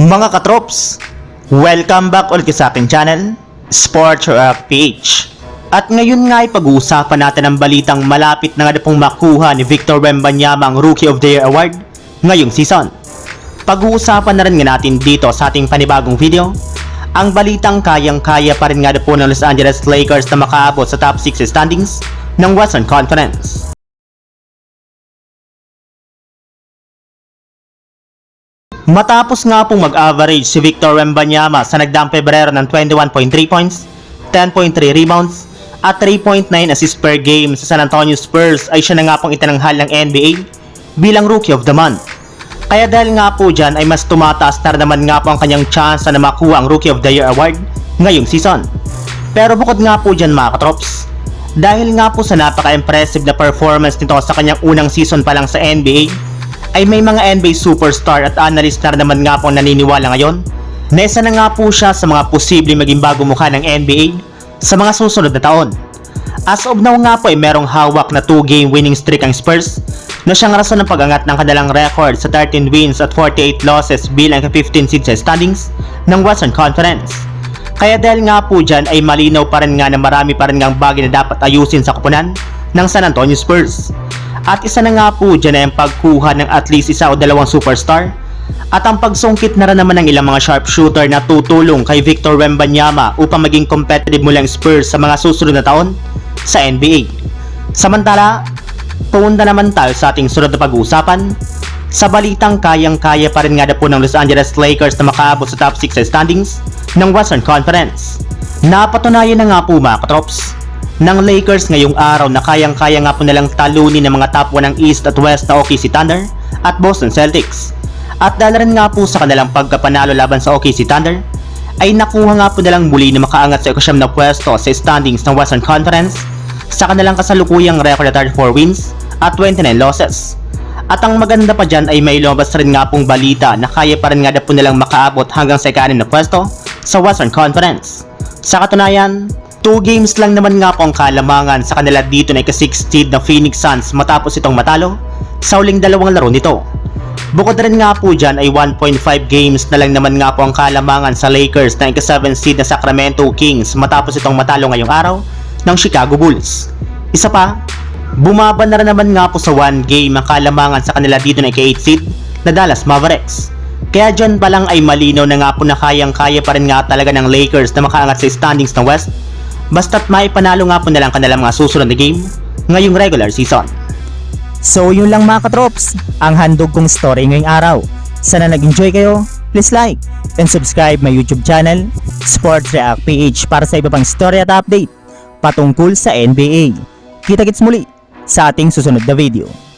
Mga katrops, welcome back ulit sa aking channel, Sports Rock PH. At ngayon nga ay pag-uusapan natin ang balitang malapit na nga na pong makuha ni Victor Wembanyama ang Rookie of the Year Award ngayong season. Pag-uusapan na rin nga natin dito sa ating panibagong video, ang balitang kayang-kaya pa rin nga na po ng Los Angeles Lakers na makaabot sa top 6 standings ng Western Conference. Matapos nga pong mag-average si Victor Wembanyama sa nagdaang Pebrero ng 21.3 points, 10.3 rebounds, at 3.9 assists per game sa San Antonio Spurs ay siya na nga pong itinanghal ng NBA bilang Rookie of the Month. Kaya dahil nga po dyan ay mas tumataas na naman nga po ang kanyang chance na makuha ang Rookie of the Year award ngayong season. Pero bukod nga po dyan mga katrops, dahil nga po sa napaka-impressive na performance nito sa kanyang unang season pa lang sa NBA, ay may mga NBA superstar at analyst na naman nga po ang naniniwala ngayon na isa na nga po siya sa mga posibleng maging bago mukha ng NBA sa mga susunod na taon. As of now nga po ay merong hawak na 2-game winning streak ang Spurs na siyang rason ng pag-angat ng kanilang record sa 13 wins at 48 losses bilang 15 seed sa standings ng Western Conference. Kaya dahil nga po dyan ay malinaw pa rin nga na marami pa rin nga bagay na dapat ayusin sa kupunan ng San Antonio Spurs. At isa na nga po dyan ay ang pagkuha ng at least isa o dalawang superstar at ang pagsungkit na rin naman ng ilang mga sharpshooter na tutulong kay Victor Wembanyama upang maging competitive mula ang Spurs sa mga susunod na taon sa NBA. Samantala, punta naman tayo sa ating sunod na pag-uusapan sa balitang kayang-kaya pa rin nga na po ng Los Angeles Lakers na makaabot sa top 6 standings ng Western Conference. Napatunayan na nga po mga katrops ng Lakers ngayong araw na kayang-kaya nga po nilang talunin ng mga top 1 ng East at West na OKC Thunder at Boston Celtics. At dahil rin nga po sa kanilang pagkapanalo laban sa OKC Thunder, ay nakuha nga po nilang muli na makaangat sa ikasyam na pwesto sa standings ng Western Conference sa kanilang kasalukuyang record at 34 wins at 29 losses. At ang maganda pa dyan ay may lumabas rin nga pong balita na kaya pa rin nga na po nilang makaabot hanggang sa ikanin na pwesto sa Western Conference. Sa katunayan, 2 games lang naman nga po ang kalamangan sa kanila dito na ika-6 seed na Phoenix Suns matapos itong matalo sa uling dalawang laro nito. Bukod rin nga po dyan ay 1.5 games na lang naman nga po ang kalamangan sa Lakers na ika-7 seed na Sacramento Kings matapos itong matalo ngayong araw ng Chicago Bulls. Isa pa, bumaba na rin naman nga po sa 1 game ang kalamangan sa kanila dito na ika-8 seed na Dallas Mavericks. Kaya dyan pa lang ay malinaw na nga po na kayang-kaya pa rin nga talaga ng Lakers na makaangat sa standings ng West basta't maipanalo nga po nilang kanilang mga susunod na game ngayong regular season. So yun lang mga katrops, ang handog kong story ngayong araw. Sana nag-enjoy kayo, please like and subscribe my YouTube channel, Sports React PH para sa iba pang story at update patungkol sa NBA. Kita-kits muli sa ating susunod na video.